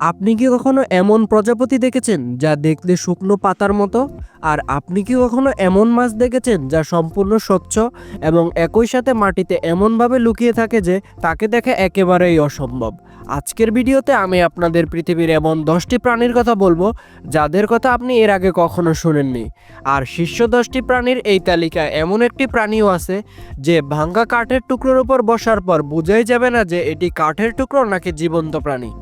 আপনি কি কখনো এমন প্রজাপতি দেখেছেন যা দেখতে শুকনো পাতার মতো? আর আপনি কি কখনো এমন মাছ দেখেছেন যা সম্পূর্ণ স্বচ্ছ এবং একই সাথে মাটিতে এমনভাবে লুকিয়ে থাকে যে তাকে দেখা একেবারেই অসম্ভব? আজকের ভিডিওতে আমি আপনাদের পৃথিবীর এমন দশটি প্রাণীর কথা বলব, যাদের কথা আপনি এর আগে কখনো শুনেননি। আর শীর্ষ দশটি প্রাণীর এই তালিকায় এমন একটি প্রাণীও আছে যে ভাঙ্গা কাঠের টুকরোর উপর বসার পর বোঝাই যাবে না যে এটি কাঠের টুকরো নাকি জীবন্ত প্রাণী।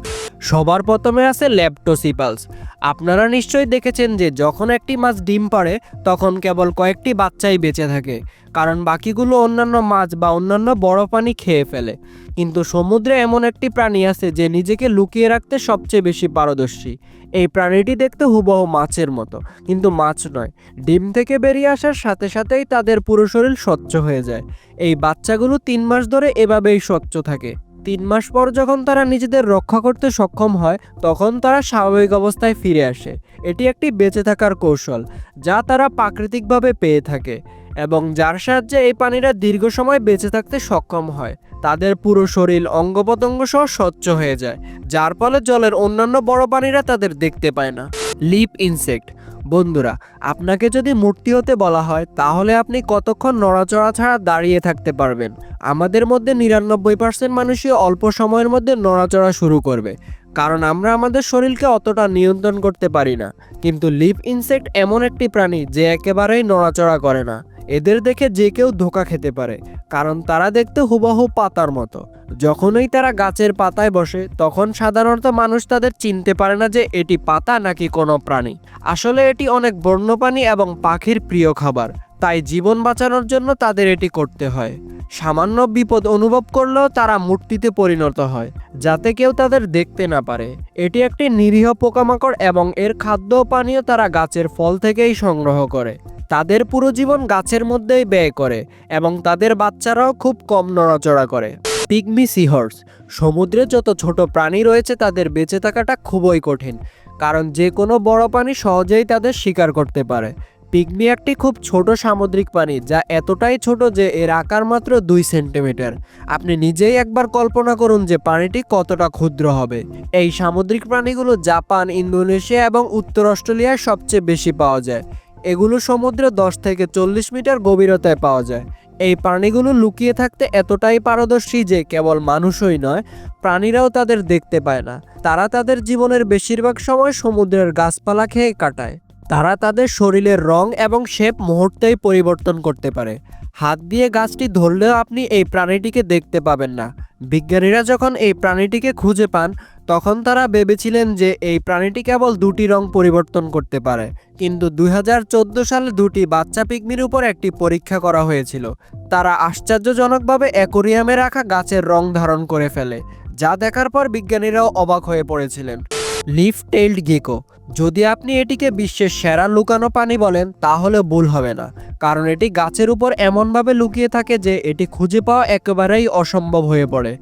সবার প্রথমে আছে ল্যাপটোসিপালস। আপনারা নিশ্চয়ই দেখেছেন যে যখন একটি মাছ ডিম পাড়ে, তখন কেবল কয়েকটি বাচ্চাই বেঁচে থাকে, কারণ বাকিগুলো অন্যান্য মাছ বা অন্যান্য বড় প্রাণী খেয়ে ফেলে। কিন্তু সমুদ্রে এমন একটি প্রাণী আছে যে নিজেকে লুকিয়ে রাখতে সবচেয়ে বেশি পারদর্শী। এই প্রাণীটি দেখতে হুবহু মাছের মতো, কিন্তু মাছ নয়। ডিম থেকে বেরিয়ে আসার সাথে সাথেই তাদের পুরো শরীর স্বচ্ছ হয়ে যায়। এই বাচ্চাগুলো তিন মাস ধরে এভাবেই স্বচ্ছ থাকে। তিন মাস পর যখন তারা নিজেদের রক্ষা করতে সক্ষম হয়, তখন তারা স্বাভাবিক অবস্থায় ফিরে আসে। এটি একটি বেঁচে থাকার কৌশল, যা তারা প্রাকৃতিকভাবে পেয়ে থাকে এবং যার সাহায্যে এই প্রাণীরা দীর্ঘ সময় বেঁচে থাকতে সক্ষম হয়। তাদের পুরো শরীর অঙ্গ প্রত্যঙ্গ সহ স্বচ্ছ হয়ে যায়, যার ফলে জলের অন্যান্য বড় প্রাণীরা তাদের দেখতে পায় না। লিপ ইনসেক্ট বন্ধুরা, আপনাকে যদি মূর্তি হতে বলা হয়, তাহলে আপনি কতক্ষণ নড়াচড়া ছাড়া দাঁড়িয়ে থাকতে পারবেন? আমাদের মধ্যে নিরানব্বই পার্সেন্ট মানুষই অল্প সময়ের মধ্যে নড়াচড়া শুরু করবে। কারণ আমরা আমাদের শরীরকে অতটা নিয়ন্ত্রণ করতে পারি না। কিন্তু লিভ ইনসেক্ট এমন একটি প্রাণী, যে একেবারেই নড়াচড়া করে না। এদের দেখে যে কেউ ধোকা খেতে পারে, কারণ তারা দেখতে হুবহু পাতার মতো। যখনই তারা গাছের পাতায় বসে, তখন সাধারণত মানুষ তাদের চিনতে পারে না যে এটি পাতা নাকি কোনো প্রাণী। আসলে এটি অনেক বন্যপ্রাণী এবং পাখির প্রিয় খাবার, তাই জীবন বাঁচানোর জন্য তাদের এটি করতে হয়। সামান্য বিপদ অনুভব করলেও তারা মূর্তিতে পরিণত হয়, যাতে কেউ তাদের দেখতে না পারে। এটি একটি নিরীহ পোকামাকড় এবং এর খাদ্য পানীয় তারা গাছের ফল থেকেই সংগ্রহ করে। তাদের পুরো জীবন গাছের মধ্যেই ব্যয় করে এবং তাদের বাচ্চারাও খুব কম নড়াচড়া করে। পিগমি সিহর্স, সমুদ্রে যত ছোট প্রাণী রয়েছে তাদের বেঁচে থাকাটা খুবই কঠিন, কারণ যে কোনো বড় প্রাণী সহজেই তাদের শিকার করতে পারে। পিগমি একটি খুব ছোট সামুদ্রিক প্রাণী যা এতটাই ছোট যে এর আকার মাত্র দুই সেন্টিমিটার। আপনি নিজেই একবার কল্পনা করুন যে প্রাণীটি কতটা ক্ষুদ্র হবে। এই সামুদ্রিক প্রাণীগুলো জাপান, ইন্দোনেশিয়া এবং উত্তর অস্ট্রেলিয়ায় সবচেয়ে বেশি পাওয়া যায়। এগুলো সমুদ্রে দশ থেকে চল্লিশ মিটার গভীরতায় পাওয়া যায়। এই প্রাণীগুলো লুকিয়ে থাকতে এতটাই পারদর্শী যে কেবল মানুষই নয়, প্রাণীরাও তাদের দেখতে পায় না। তারা তাদের জীবনের বেশিরভাগ সময় সমুদ্রের গাছপালা খেয়ে কাটায়। তারা তাদের শরীরের রং এবং শেপ মুহূর্তেই পরিবর্তন করতে পারে। হাত দিয়ে গাছটি ধরলেও আপনি এই প্রাণীটিকে দেখতে পাবেন না। বিজ্ঞানীরা যখন এই প্রাণীটিকে খুঁজে পান, তখন তারা ভেবেছিলেন যে এই প্রাণীটি কেবল দুটি রং পরিবর্তন করতে পারে। কিন্তু দু হাজার চোদ্দ সালে দুটি বাচ্চা পিগমির উপর একটি পরীক্ষা করা হয়েছিল। তারা আশ্চর্যজনকভাবে অ্যাকোরিয়ামে রাখা গাছের রং ধারণ করে ফেলে, যা দেখার পর বিজ্ঞানীরাও অবাক হয়ে পড়েছিলেন। লিফ টেইলড গেকো যদি আপনি এটিকে বিশ্বের সেরা লুকানো পানি বলেন, তাহলে ভুল হবে না, কারণ এটি গাছের উপর এমনভাবে লুকিয়ে থাকে যে এটি খুঁজে পাওয়া একেবারেই অসম্ভব হয়ে পড়ে।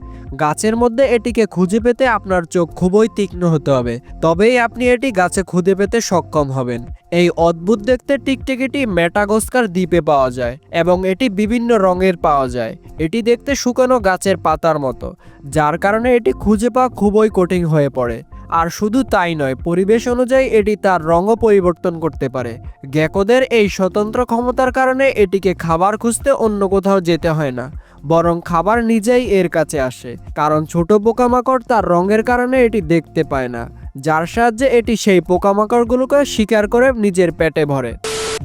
গাছের মধ্যে এটিকে খুঁজে পেতে আপনার চোখ খুবই তীক্ষ্ণ হতে হবে, তবেই আপনি এটি গাছে খুঁজে পেতে সক্ষম হবেন। এই অদ্ভুত দেখতে টিকটিকিটি মেটাগস্কার দ্বীপে পাওয়া যায় এবং এটি বিভিন্ন রঙের পাওয়া যায়। এটি দেখতে শুকানো গাছের পাতার মতো, যার কারণে এটি খুঁজে পাওয়া খুবই কঠিন হয়ে পড়ে। আর শুধু তাই নয়, পরিবেশ অনুযায়ী এটি তার রঙও পরিবর্তন করতে পারে। গ্যাকোদের এই স্বতন্ত্র ক্ষমতার কারণে এটিকে খাবার খুঁজতে অন্য কোথাও যেতে হয় না, বরং খাবার নিজেই এর কাছে আসে, কারণ ছোট পোকামাকড় তার রঙের কারণে এটি দেখতে পায় না, যার সাহায্যে এটি সেই পোকামাকড়গুলোকে শিকার করে নিজের পেটে ভরে।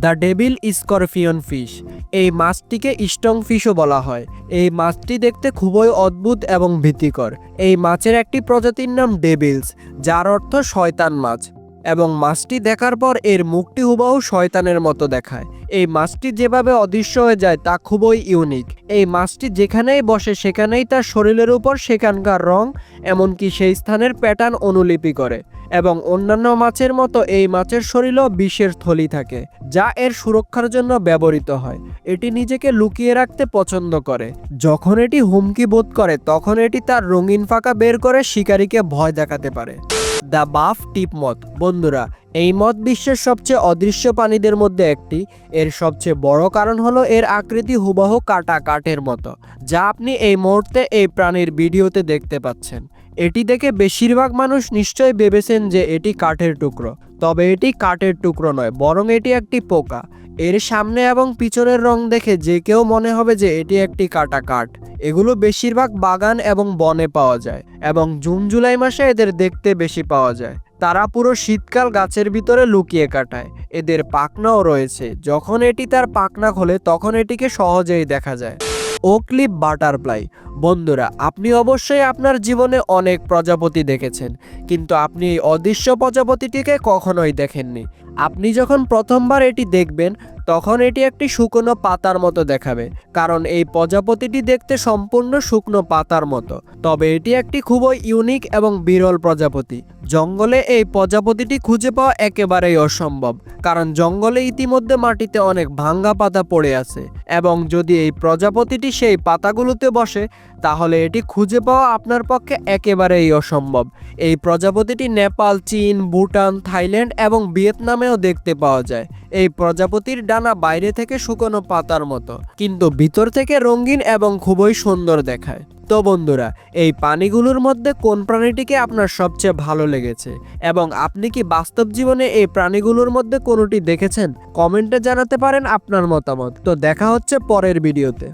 The devil scorpion fish. এই মাছটিকে স্টং ফিশও বলা হয়। এই মাছটি দেখতে খুবই অদ্ভুত এবং ভীতিকর। এই মাছের একটি প্রজাতির নাম ডেভিলস, যার অর্থ শয়তান মাছ। এবং মাছটি দেখার পর এর মুখটি হুবহু শয়তানের মতো দেখায়। এই মাছটি যেভাবে অদৃশ্য হয়ে যায় তা খুবই ইউনিক এই মাছটি যেখানেই বসে সেখানেই তার শরীরের উপর সেখানকার রং, এমনকি সেই স্থানের প্যাটার্ন অনুলিপি করে এবং অন্যান্য মাছের মতো এই মাছের শরীরও বিষের থলি থাকে, যা এর সুরক্ষার জন্য ব্যবহৃত হয়। এটি নিজেকে লুকিয়ে রাখতে পছন্দ করে। যখন এটি হুমকি বোধ করে, তখন এটি তার রঙিন ফাঁকা বের করে শিকারীকে ভয় দেখাতে পারে। দ্য বাফ টিপ মথ বন্ধুরা, এই মথ বিশ্বের সবচেয়ে অদৃশ্য প্রাণীদের মধ্যে একটি। এর সবচেয়ে বড় কারণ হলো এর আকৃতি হুবাহু কাটা কাঠের মতো, যা আপনি এই মুহূর্তে এই প্রাণীর ভিডিওতে দেখতে পাচ্ছেন। এটি দেখে বেশিরভাগ মানুষ নিশ্চয়ই ভেবেছেন যে এটি কাঠের টুকরো। তবে এটি কাঠের টুকরো নয়, বরং এটি একটি পোকা। এর সামনে এবং পিছনের রং দেখে যে কেউ মনে হবে যে এটি একটি কাটা কাঠ। এগুলো বেশিরভাগ বাগান এবং বনে পাওয়া যায়, এবং জুন জুলাই মাসে এদের দেখতে বেশি পাওয়া যায়। তারা পুরো শীতকাল গাছের ভিতরে লুকিয়ে কাটায়। এদের পাখনাও রয়েছে। যখন এটি তার পাখনা খোলে, তখন এটিকে সহজেই দেখা যায়। ওক্লিপ বাটারফ্লাই বন্ধুরা, আপনি অবশ্যই আপনার জীবনে অনেক প্রজাপতি দেখেছেন, কিন্তু আপনি এই অদৃশ্য প্রজাপতিটিকে কখনোই দেখেননি। আপনি যখন প্রথমবার এটি দেখবেন, তখন এটি একটি শুকনো পাতার মতো দেখাবে, কারণ এই প্রজাপতিটি দেখতে সম্পূর্ণ শুকনো পাতার মতো। তবে এটি একটি খুবই ইউনিক এবং বিরল প্রজাপতি। জঙ্গলে এই প্রজাপতিটি খুঁজে পাওয়া একেবারেই অসম্ভব, কারণ জঙ্গলে ইতিমধ্যে মাটিতে অনেক ভাঙ্গা পাতা পড়ে আছে। এবং যদি এই প্রজাপতিটি সেই পাতাগুলোতে বসে, তাহলে এটি খুঁজে পাওয়া আপনার পক্ষে একেবারেই অসম্ভব। এই প্রজাপতিটি নেপাল, চীন, ভুটান, থাইল্যান্ড এবং ভিয়েতনামেও দেখতে পাওয়া যায়। এই প্রজাপতির ডানা বাইরে থেকে শুকনো পাতার মতো, কিন্তু ভিতর থেকে রঙিন এবং খুবই সুন্দর দেখায়। তো বন্ধুরা, এই পানিগুলোর মধ্যে কোন প্রাণীটিকে আপনার সবচেয়ে ভালো লেগেছে? এবং আপনি কি বাস্তব জীবনে এই প্রাণীগুলোর মধ্যে কোনোটি দেখেছেন? কমেন্টে জানাতে পারেন আপনার মতামত। তো দেখা হচ্ছে পরের ভিডিওতে।